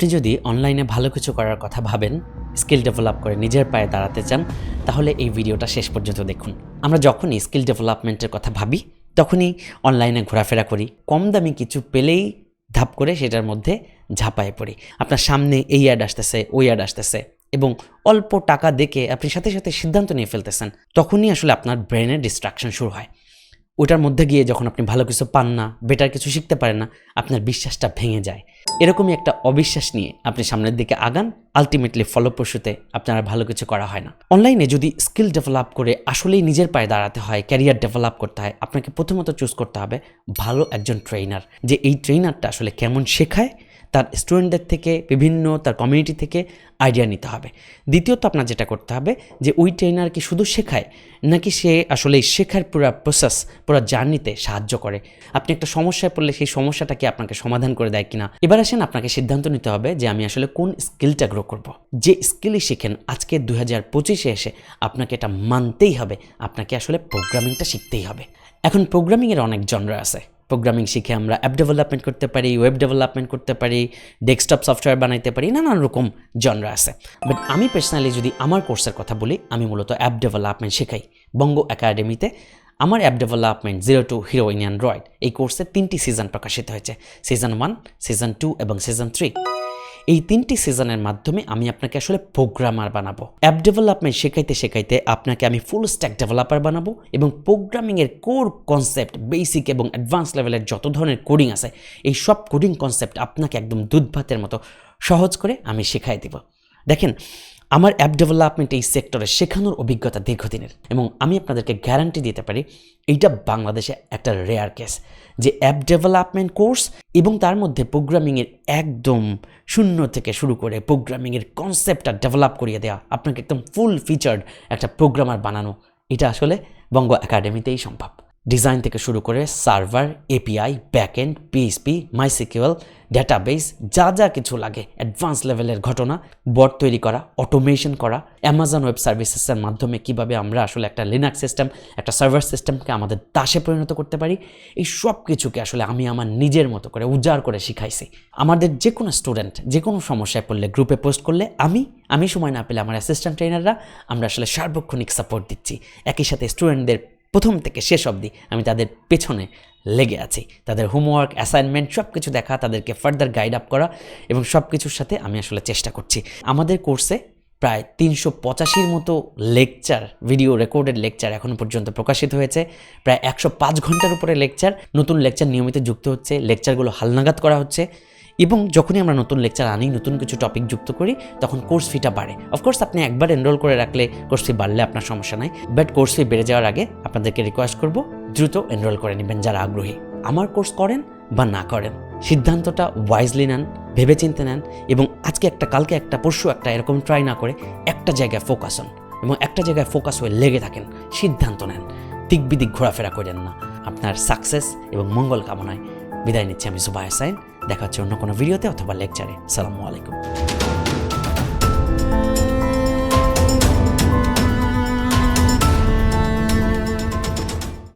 আপনি যদি অনলাইনে ভালো কিছু করার কথা ভাবেন স্কিল ডেভেলপ করে নিজের পায়ে দাঁড়াতে চান, তাহলে এই ভিডিওটা শেষ পর্যন্ত দেখুন। আমরা যখনই স্কিল ডেভেলপমেন্টের কথা ভাবি, তখনই অনলাইনে ঘোরাফেরা করি। কম দামি কিছু পেলেই ধাপ করে সেটার মধ্যে ঝাঁপায় পড়ি। আপনার সামনে এই অ্যাড আসতেছে, ওই অ্যাড আসতেছে এবং অল্প টাকা দেখে আপনি সাথে সাথে সিদ্ধান্ত নিয়ে ফেলতেছেন। তখনই আসলে আপনার ব্রেনের ডিস্ট্রাকশন শুরু হয়। ওটার মধ্যে গিয়ে যখন আপনি ভালো কিছু পান না বেটার কিছু শিখতে পারেন না, আপনার বিশ্বাসটা ভেঙে যায়। এরকমই একটা অবিশ্বাস নিয়ে আপনি সামনের দিকে আগান আলটিমেটলি ফলপ্রসূতে আপনার ভালো কিছু করা হয় না। অনলাইনে যদি স্কিল ডেভেলপ করে আসলেই নিজের পায়ে দাঁড়াতে হয় ক্যারিয়ার ডেভেলপ করতে হয়, আপনাকে প্রথমত চুজ করতে হবে ভালো একজন ট্রেনার যে এই ট্রেনারটা আসলে কেমন শেখায় তার স্টুডেন্টদের থেকে, বিভিন্ন তার কমিউনিটি থেকে আইডিয়া নিতে হবে। দ্বিতীয়ত আপনার যেটা করতে হবে যে, ওই ট্রেনার কি শুধু শেখায়, নাকি সে আসলে শেখার পুরো প্রসেস পুরো জার্নিতে সাহায্য করে? আপনি একটা সমস্যায় পড়লে সেই সমস্যাটা কি আপনাকে সমাধান করে দেয় কিনা? এবার আসেন আপনাকে সিদ্ধান্ত নিতে হবে যে, আমি আসলে কোন স্কিলটা গ্রো করব। যে স্কিলই শিখেন, আজকে দু হাজার পঁচিশে এসে আপনাকে এটা মানতেই হবে, আপনাকে আসলে প্রোগ্রামিংটা শিখতেই হবে। এখন প্রোগ্রামিংয়ের অনেক জনরা আছে। প্রোগ্রামিং শিখে আমরা অ্যাপ ডেভেলপমেন্ট করতে পারি ওয়েব ডেভেলপমেন্ট করতে পারি ডেস্কটপ সফটওয়্যার বানাইতে পারি, নানান রকম জনরা আছে। বাট আমি পার্সোনালি যদি আমার কোর্সের কথা বলি, আমি মূলত অ্যাপ ডেভেলপমেন্ট শেখাই। বঙ্গ একাডেমিতে আমার app development zero to hero in Android এই কোর্সে তিনটি সিজন প্রকাশিত হয়েছে। সিজন ওয়ান সিজন টু এবং সিজন থ্রি এই তিনটি সিজনের মাধ্যমে আমি আপনাকে আসলে প্রোগ্রামার বানাবো। অ্যাপ ডেভেলপমেন্ট শেখাইতে শেখাইতে আপনাকে আমি ফুল স্ট্যাক ডেভেলপার বানাবো এবং প্রোগ্রামিংয়ের কোর কনসেপ্ট বেসিক এবং অ্যাডভান্স লেভেলের যত ধরনের কোডিং আছে, এই সব কোডিং কনসেপ্ট আপনাকে একদম দুধ ভাতের মতো সহজ করে আমি শেখাই দিব। দেখেন আমার অ্যাপ ডেভেলপমেন্ট এই সেক্টরে শেখানোর অভিজ্ঞতা দীর্ঘদিনের এবং আমি আপনাদেরকে গ্যারান্টি দিতে পারি এইটা বাংলাদেশে একটা রেয়ার কেস যে অ্যাপ ডেভেলপমেন্ট কোর্স এবং তার মধ্যে প্রোগ্রামিংয়ের একদম শূন্য থেকে শুরু করে প্রোগ্রামিংয়ের কনসেপ্টটা ডেভেলপ করিয়ে দেওয়া আপনাকে একদম ফুল ফিচার্ড একটা প্রোগ্রামার বানানো। এটা আসলে বঙ্গ একাডেমিতেই সম্ভব। ডিজাইন থেকে শুরু করে server API backend PSP MySQL database যা যা কিছু লাগে অ্যাডভান্স লেভেলের ঘটনা বট তৈরি করা অটোমেশন করা অ্যামাজন ওয়েব সার্ভিসেসের মাধ্যমে কীভাবে আমরা আসলে একটা লিনাক্স সিস্টেম একটা সার্ভার সিস্টেমকে আমাদের দাসে পরিণত করতে পারি, এই সব কিছুকে আসলে আমি আমার নিজের মতো করে উজাড় করে শিখাইছি। আমাদের যে কোনো স্টুডেন্ট যে কোনো সমস্যায় পড়লে গ্রুপে পোস্ট করলে আমি আমি সময় না পেলে আমার অ্যাসিস্ট্যান্ট ট্রেনাররা আমরা আসলে সার্বক্ষণিক সাপোর্ট দিচ্ছি। একই সাথে স্টুডেন্টদের প্রথম থেকে শেষ অবধি আমি তাদের পেছনে লেগে আছি। তাদের হোমওয়ার্ক অ্যাসাইনমেন্ট সব কিছু দেখা, তাদেরকে ফার্দার গাইড আপ করা এবং সব কিছুর সাথে আমি আসলে চেষ্টা করছি। আমাদের কোর্সে প্রায় তিনশো পঁচাশির মতো লেকচার ভিডিও রেকর্ডেড লেকচার এখনও পর্যন্ত প্রকাশিত হয়েছে। প্রায় একশো পাঁচ ঘণ্টার উপরে লেকচার নতুন লেকচার নিয়মিত যুক্ত হচ্ছে। লেকচারগুলো হালনাগাদ করা হচ্ছে। এবং যখনই আমরা নতুন লেকচার আনি, নতুন কিছু টপিক যুক্ত করি, তখন কোর্স ফিটা বাড়ে। অফকোর্স আপনি একবার এনরোল করে রাখলে কোর্স ফি বাড়লে আপনার সমস্যা নাই বাট কোর্স ফি বেড়ে যাওয়ার আগে আপনাদেরকে রিকোয়েস্ট করব, দ্রুত এনরোল করে নেবেন যারা আগ্রহী। আমার কোর্স করেন বা না করেন, সিদ্ধান্তটা ওয়াইজলি নেন, ভেবেচিন্তে নেন এবং আজকে একটা, কালকে একটা, পরশু একটা, এরকম ট্রাই না করে একটা জায়গায় ফোকাস হন এবং একটা জায়গায় ফোকাস হয়ে লেগে থাকেন, সিদ্ধান্ত নেন, দিক বিদিক ঘোরাফেরা করেন না। আপনার সাকসেস এবং মঙ্গল কামনায় বিদায় নিচ্ছি আমি সুবাহ সাইন দেখা হচ্ছে অন্য কোনো ভিডিওতে অথবা লেকচারে সালামু আলাইকুম।